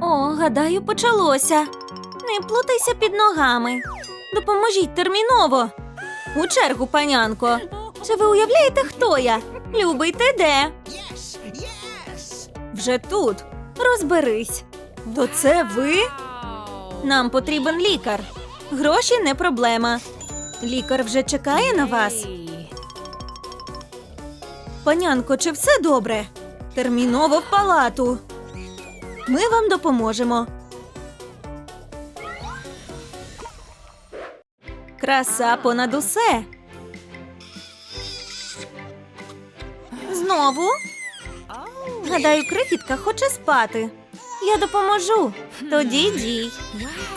О, гадаю, почалося. Не плутайся під ногами. Допоможіть терміново. У чергу, панянко. Чи ви уявляєте, хто я? Любий, ти де? Вже тут. Розберись. То це ви? Нам потрібен лікар. Гроші не проблема. Лікар вже чекає на вас. Панянко, чи все добре? Терміново в палату. Ми вам допоможемо. Краса понад усе. Знову? Гадаю, крихітка хоче спати. Я допоможу. Тоді дій.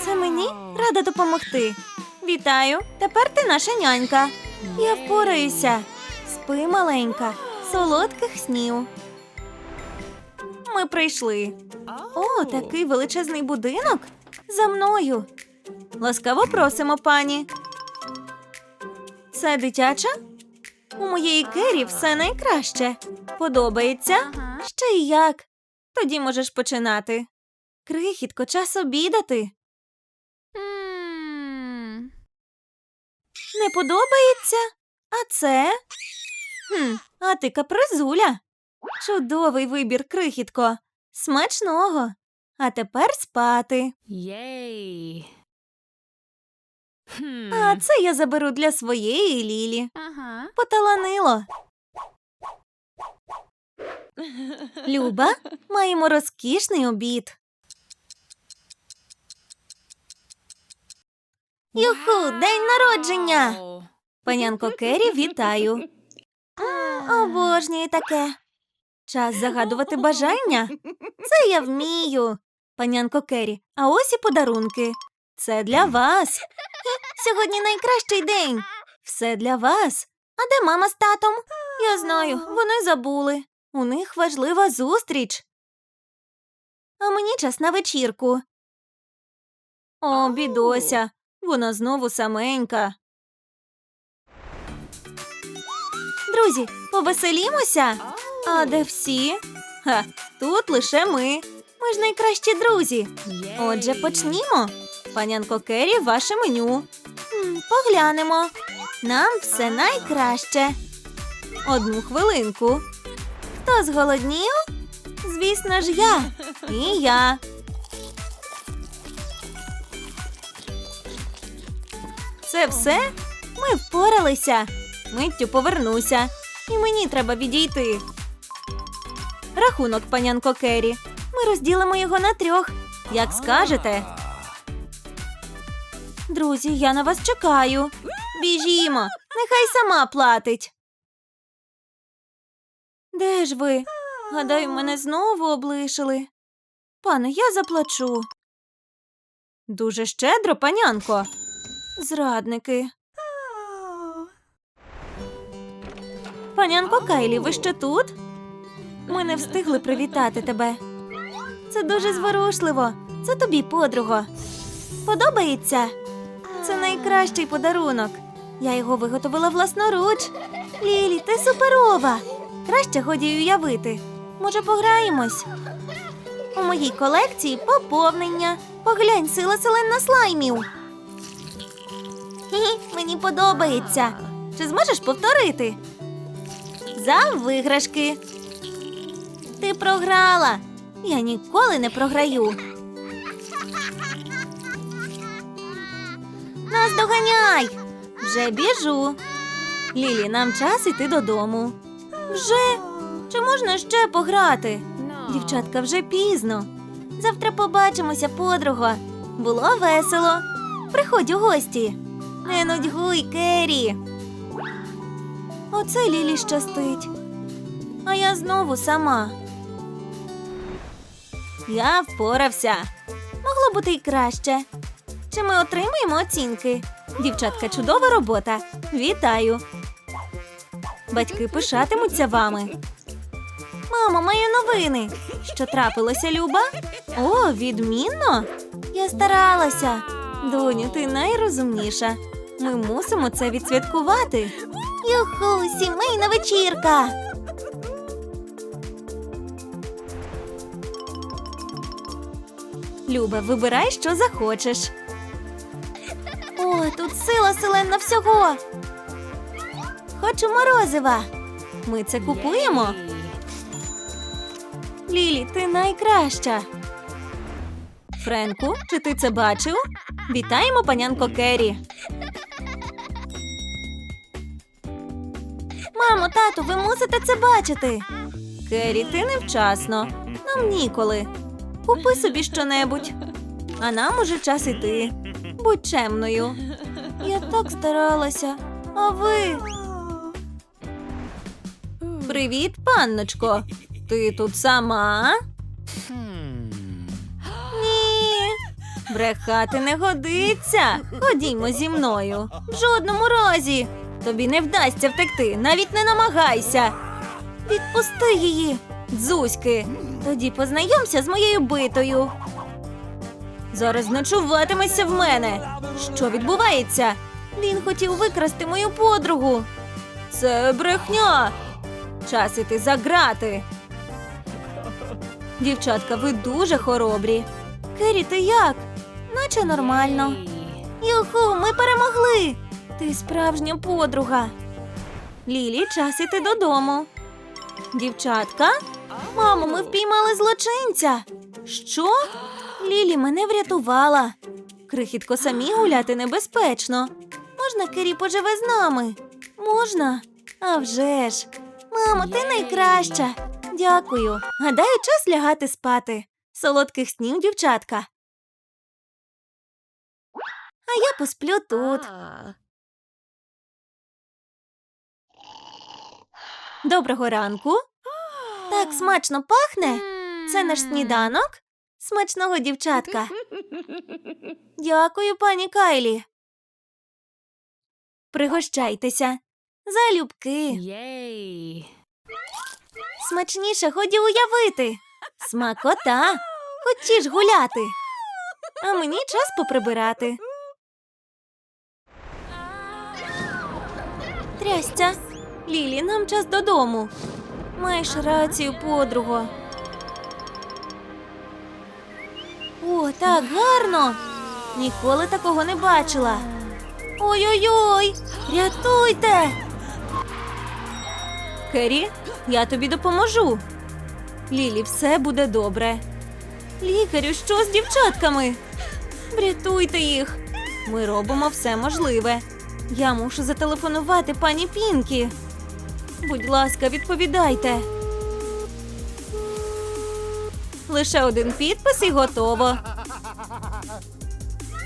Це мені рада допомогти. Вітаю. Тепер ти наша нянька. Я впораюся. Спи, маленька, солодких снів. Ми прийшли. О, такий величезний будинок. За мною. Ласкаво просимо, пані. Це дитяча? У моєї Кері все найкраще. Подобається? Ще й як. Тоді можеш починати. Крихітко, час обідати. Не подобається? А це? Хм, а ти капризуля. Чудовий вибір, крихітко. Смачного. А тепер спати. Єй. Хм. А це я заберу для своєї Лілі. Ага. Поталанило. Люба, маємо розкішний обід. Юху, день народження! Панянко Кері, вітаю. Обожнюю таке. Час загадувати бажання. Це я вмію. Панянко Кері, а ось і подарунки. Це для вас. Сьогодні найкращий день. Все для вас. А де мама з татом? Я знаю, вони забули. У них важлива зустріч. А мені час на вечірку. О, бідося, вона знову саменька. Друзі, повеселімося. А де всі? Ха, тут лише ми. Ми ж найкращі друзі. Отже, почнімо. Панянко Кері, ваше меню. Поглянемо. Нам все найкраще. Одну хвилинку. Хто зголоднів? Звісно ж, я. І я. Це все? Ми впоралися. Миттю повернуся. І мені треба відійти. Рахунок, панянко Кері. Ми розділимо його на трьох. Як скажете. Друзі, я на вас чекаю. Біжімо, нехай сама платить. Де ж ви? Гадаю, мене знову облишили. Пане, я заплачу. Дуже щедро, панянко. Зрадники. Панянко Кайлі, ви ще тут? Ми не встигли привітати тебе. Це дуже зворушливо. Це тобі, подруго. Подобається? Це найкращий подарунок. Я його виготовила власноруч. Лілі, ти суперова. Краще годі й уявити. Може, пограємось? У моїй колекції поповнення. Поглянь, сила селен слаймів. Хі-хі, мені подобається. Чи зможеш повторити? За виграшки. Ти програла. Я ніколи не програю. Нас доганяй. Вже біжу. Лілі, нам час іти додому. Вже? Чи можна ще пограти? Дівчатка, вже пізно. Завтра побачимося, подруга. Було весело. Приходь у гості. Не нудьгуй, Кері. Оце Лілі щастить. А я знову сама. Я впорався. Могло бути й краще. Чи ми отримаємо оцінки? Дівчатка, чудова робота. Вітаю. Батьки пишатимуться вами. Мамо, маю новини. Що трапилося, Люба? О, відмінно. Я старалася. Доню, ти найрозумніша. Ми мусимо це відсвяткувати. Юху, сімейна вечірка. Люба, вибирай, що захочеш. О, тут сила селена всього. Хочу морозива. Ми це купуємо. Лілі, ти найкраща. Френку, чи ти це бачив? Вітаємо панянко Керрі. Мамо, тату, ви мусите це бачити. Керрі, ти невчасно. Нам ніколи. Купи собі щонебудь. А нам уже час іти. Будь чемною. Я так старалася. А ви? Привіт, панночко. Ти тут сама? Ні. Брехати не годиться. Ходімо зі мною. В жодному разі. Тобі не вдасться втекти, навіть не намагайся. Відпусти її, дзузьки. Тоді познайомся з моєю битою. Зараз ночуватимешся в мене. Що відбувається? Він хотів викрасти мою подругу. Це брехня. Час іти за грати. Дівчатка, ви дуже хоробрі. Кері, ти як? Наче нормально. Юху, ми перемогли. Ти справжня подруга. Лілі, час іти додому. Дівчатка? Мамо, ми впіймали злочинця. Що? Лілі мене врятувала. Крихітко самі гуляти небезпечно. Можна Кері поживе з нами? Можна? А вже ж. Мамо, ти найкраща. Дякую. Гадаю, час лягати спати. Солодких снів, дівчатка. А я посплю тут. Доброго ранку. Так смачно пахне. Це наш сніданок. Смачного дівчатка. Дякую, пані Кайлі. Пригощайтеся. Залюбки. Єй! Смачніше годі уявити. Смакота. Хочеш гуляти. А мені час поприбирати. Трястя. Лілі, нам час додому. Маєш рацію, подруго. О, так гарно. Ніколи такого не бачила. Ой-ой-ой! Рятуйте! Кері, я тобі допоможу. Лілі, все буде добре. Лікарю, що з дівчатками? Врятуйте їх. Ми робимо все можливе. Я мушу зателефонувати пані Пінкі. Будь ласка, відповідайте. Лише один підпис і готово.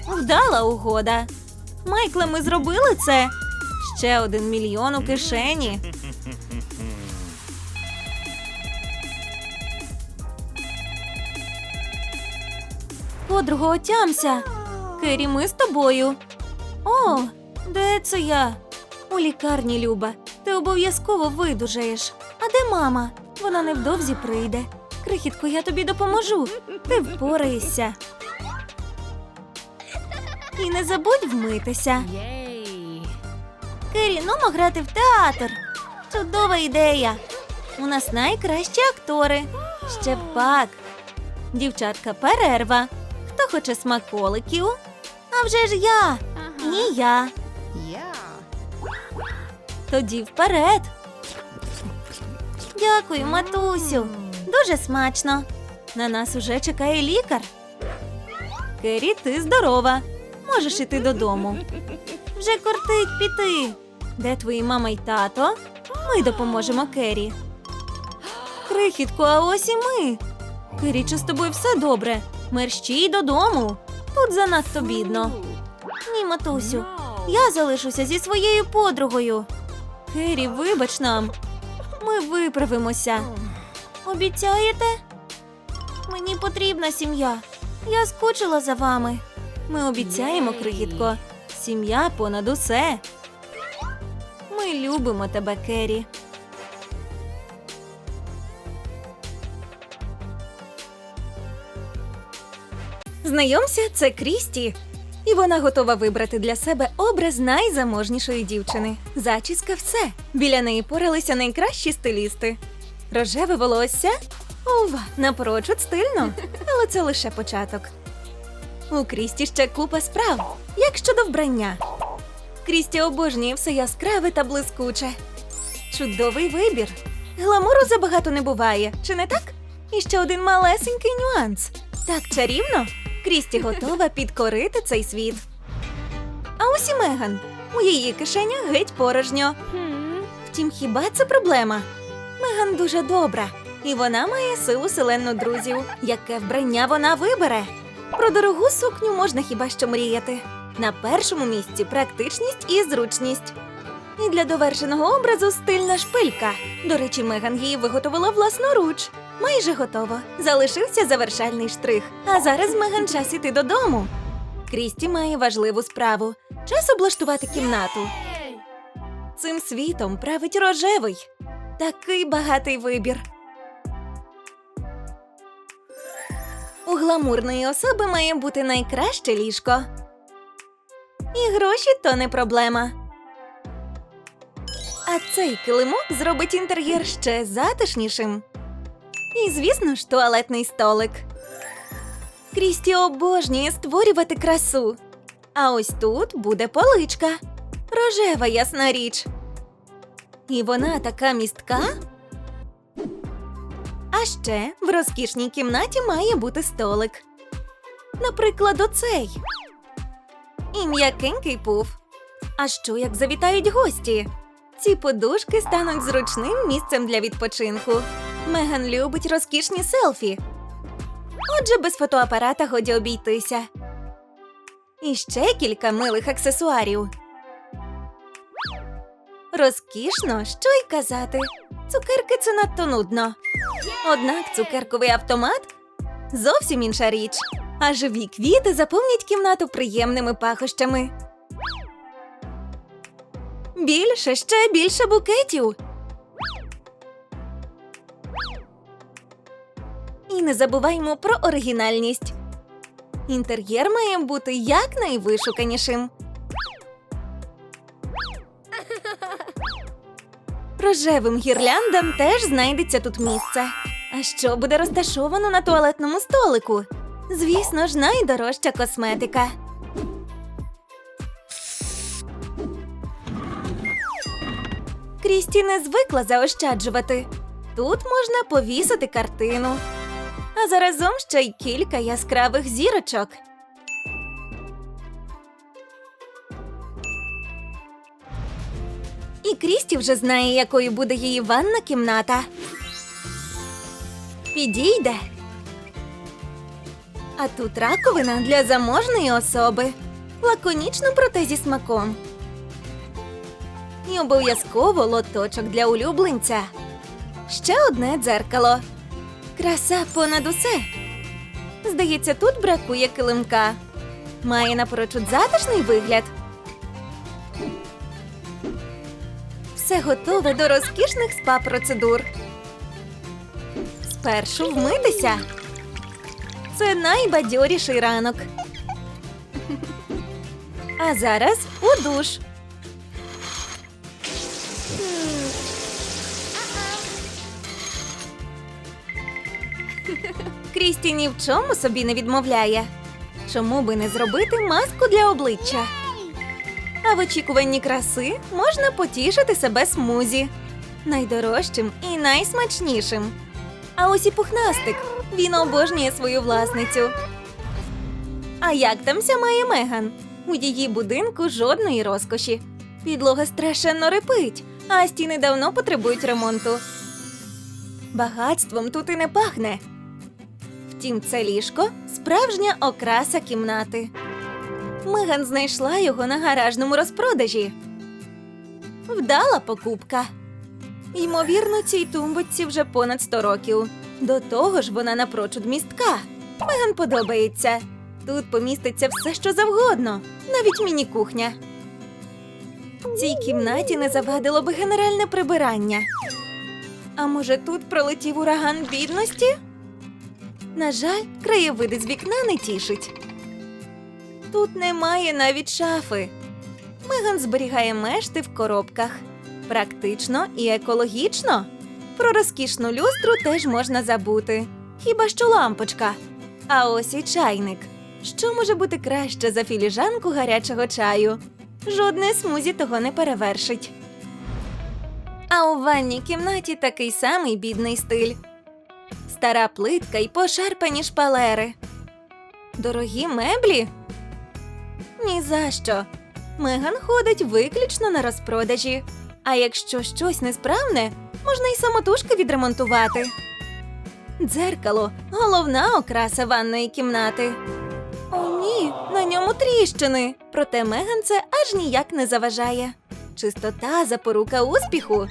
Вдала угода. Майкле, ми зробили це. Ще один мільйон у кишені. Подруга, отямся. Кері, ми з тобою. О, де це я? У лікарні, Люба. Ти обов'язково видужаєш. А де мама? Вона невдовзі прийде. Крихітко, я тобі допоможу. Ти впораєшся. І не забудь вмитися. Кері, нумо грати в театр. Чудова ідея. У нас найкращі актори. Ще пак. Дівчатка, перерва. Хто хоче смаколиків? А вже ж я. І я. Тоді вперед. Дякую, матусю. Дуже смачно. На нас уже чекає лікар. Кері, ти здорова. Можеш іти додому. Вже кортить піти. Де твої мама й тато? Ми допоможемо Кері. Крихітко, а ось і ми. Кері, чи з тобою все добре? Мерщій додому. Тут занадто бідно. Ні, матусю. Я залишуся зі своєю подругою. Кері, вибач нам. Ми виправимося. Обіцяєте? Мені потрібна сім'я. Я скучила за вами. Ми обіцяємо, крихітко. Сім'я понад усе. Ми любимо тебе, Кері. Знайомся, це Крісті. І вона готова вибрати для себе образ найзаможнішої дівчини. Зачіска все. Біля неї поралися найкращі стилісти. Рожеве волосся? Ова, напрочуд стильно. Але це лише початок. У Крісті ще купа справ. Як щодо вбрання? Крісті обожнює все яскраве та блискуче. Чудовий вибір. Гламуру забагато не буває, чи не так? І ще один малесенький нюанс. Так чарівно. Крісті готова підкорити цей світ. А ось і Меган. У її кишенях геть порожньо. Втім, хіба це проблема? Меган дуже добра, і вона має силу селенну друзів. Яке вбрання вона вибере? Про дорогу сукню можна хіба що мріяти. На першому місці практичність і зручність. І для довершеного образу стильна шпилька. До речі, Меган її виготовила власноруч. Майже готово. Залишився завершальний штрих. А зараз Меган час іти додому. Крісті має важливу справу. Час облаштувати кімнату. Цим світом править рожевий. Такий багатий вибір. У гламурної особи має бути найкраще ліжко. І гроші то не проблема. А цей килимок зробить інтер'єр ще затишнішим. І, звісно ж, туалетний столик. Крісті обожнює створювати красу. А ось тут буде поличка. Рожева ясна річ. І вона така містка. А ще в розкішній кімнаті має бути столик. Наприклад, оцей. І м'якенький пуф. А що як завітають гості? Ці подушки стануть зручним місцем для відпочинку. Меган любить розкішні селфі. Отже, без фотоапарата годі обійтися. І ще кілька милих аксесуарів. Розкішно, що й казати. Цукерки це надто нудно. Однак цукерковий автомат зовсім інша річ. А живі квіти заповнять кімнату приємними пахощами. Більше, ще більше букетів. І не забуваймо про оригінальність. Інтер'єр має бути якнайвишуканішим. Рожевим гірляндам теж знайдеться тут місце. А що буде розташовано на туалетному столику? Звісно ж, найдорожча косметика. Крісті не звикла заощаджувати. Тут можна повісити картину. А заразом ще й кілька яскравих зірочок. І Крісті вже знає, якою буде її ванна кімната. Підійде. А тут раковина для заможної особи. Лаконічно, проте зі смаком. І обов'язково лоточок для улюбленця. Ще одне дзеркало. Краса понад усе. Здається, тут бракує килимка. Має напрочуд затишний вигляд. Все готове до розкішних спа-процедур. Спершу вмитися. Це найбадьоріший ранок. А зараз у душ. Крісті ні в чому собі не відмовляє. Чому би не зробити маску для обличчя? А в очікуванні краси можна потішити себе смузі. Найдорожчим і найсмачнішим. А ось і пухнастик. Він обожнює свою власницю. А як там ся має Меган? У її будинку жодної розкоші. Підлога страшенно репить, а стіни давно потребують ремонту. Багатством тут і не пахне. Втім, це ліжко справжня окраса кімнати. Меган знайшла його на гаражному розпродажі. Вдала покупка. Ймовірно, цій тумбочці вже понад 100 років. До того ж, вона напрочуд містка. Меган подобається. Тут поміститься все, що завгодно, навіть міні-кухня. Цій кімнаті не завадило би генеральне прибирання. А може, тут пролетів ураган бідності? На жаль, краєвиди з вікна не тішить. Тут немає навіть шафи. Меган зберігає мешти в коробках. Практично і екологічно. Про розкішну люстру теж можна забути. Хіба що лампочка. А ось і чайник. Що може бути краще за філіжанку гарячого чаю? Жодне смузі того не перевершить. А у ванній кімнаті такий самий бідний стиль. Стара плитка й пошарпані шпалери. Дорогі меблі? Ні за що. Меган ходить виключно на розпродажі. А якщо щось несправне, можна й самотужки відремонтувати. Дзеркало головна окраса ванної кімнати. О, ні, на ньому тріщини. Проте Меган це аж ніяк не заважає. Чистота запорука успіху.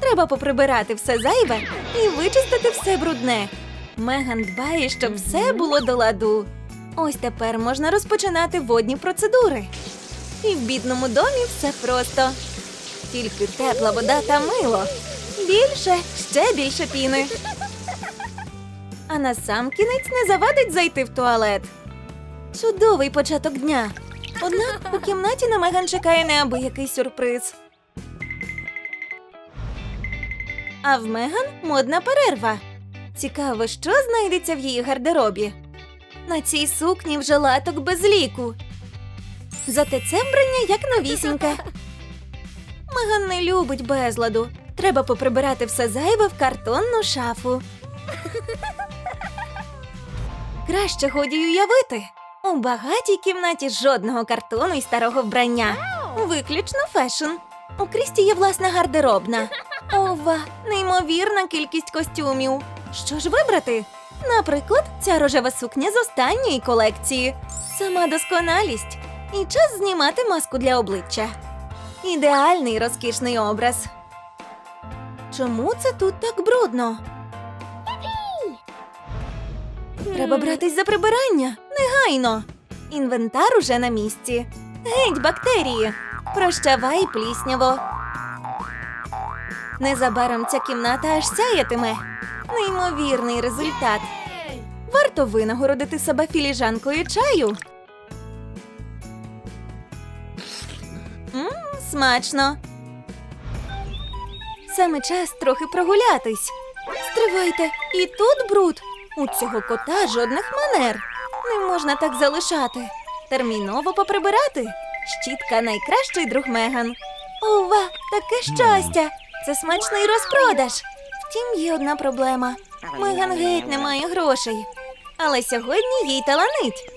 Треба поприбирати все зайве і вичистити все брудне. Меган дбає, щоб все було до ладу. Ось тепер можна розпочинати водні процедури. І в бідному домі все просто. Тільки тепла вода та мило. Більше, ще більше піни. А на сам кінець не завадить зайти в туалет. Чудовий початок дня. Однак у кімнаті на Меган чекає неабиякий сюрприз. А в Меган модна перерва. Цікаво, що знайдеться в її гардеробі. На цій сукні вже латок без ліку. Зате це вбрання як новісіньке. Меган не любить безладу. Треба поприбирати все зайве в картонну шафу. Краще годі уявити. У багатій кімнаті жодного картону і старого вбрання. Виключно фешн. У Крісті є власна гардеробна. Ова, неймовірна кількість костюмів. Що ж вибрати? Наприклад, ця рожева сукня з останньої колекції. Сама досконалість. І час знімати маску для обличчя. Ідеальний розкішний образ. Чому це тут так брудно? Треба братись за прибирання негайно. Інвентар уже на місці. Геть, бактерії. Прощавай, плісняво. Незабаром ця кімната аж сяятиме. Неймовірний результат. Варто винагородити себе філіжанкою чаю. Мм, смачно. Саме час трохи прогулятись. Стривайте, і тут бруд. У цього кота жодних манер. Не можна так залишати. Терміново поприбирати. Щітка найкращий друг Меган. Ова, таке щастя! Це смачний розпродаж. Втім, є одна проблема. Меган геть не має грошей. Але сьогодні їй таланить.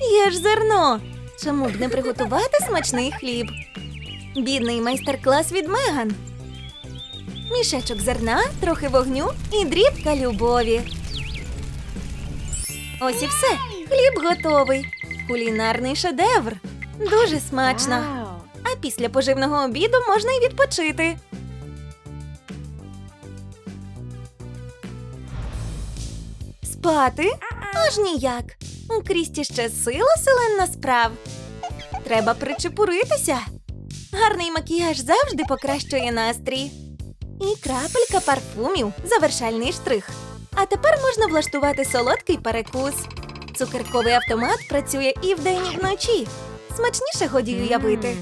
Є ж зерно. Чому б не приготувати смачний хліб? Бідний майстер-клас від Меган. Мішечок зерна, трохи вогню і дрібка любові. Ось і все. Хліб готовий. Кулінарний шедевр. Дуже смачно. А після поживного обіду можна й відпочити. Спати? Аж ніяк. У Крісті ще сила селенна справ. Треба причепуритися. Гарний макіяж завжди покращує настрій. І крапелька парфумів завершальний штрих. А тепер можна влаштувати солодкий перекус. Цукерковий автомат працює і вдень, і вночі. Смачніше годі й уявити.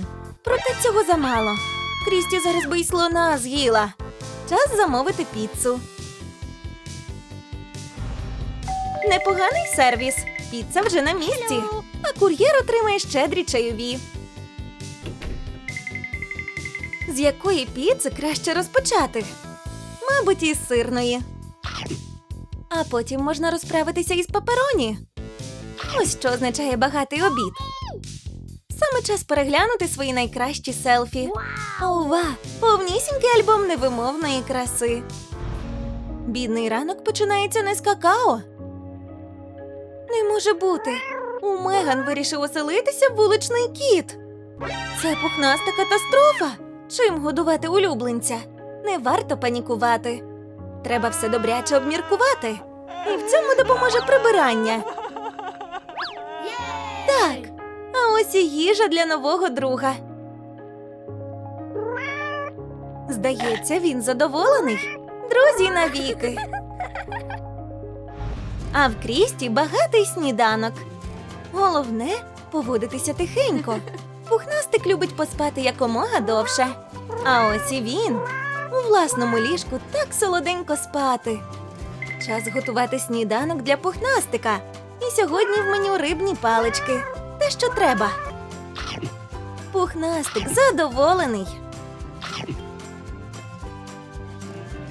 Проте цього замало. Крісті зараз би й слона з'їла. Час замовити піцу. Непоганий сервіс. Піца вже на місці. А кур'єр отримає щедрі чайові. З якої піци краще розпочати? Мабуть, із сирної. А потім можна розправитися із папероні. Ось що означає багатий обід. Саме час переглянути свої найкращі селфі. Ова! Повнісінький альбом невимовної краси. Бідний ранок починається не з какао. Не може бути. У Меган вирішив оселитися вуличний кіт. Це пухнаста катастрофа. Чим годувати улюбленця? Не варто панікувати. Треба все добряче обміркувати. І в цьому допоможе прибирання. Так, а ось і їжа для нового друга. Здається, він задоволений. Друзі навіки. А в Крісті багатий сніданок. Головне поводитися тихенько. Пухнастик любить поспати якомога довше. А ось і він. У власному ліжку так солоденько спати. Час готувати сніданок для пухнастика. І сьогодні в меню рибні палички. Те, що треба. Пухнастик задоволений.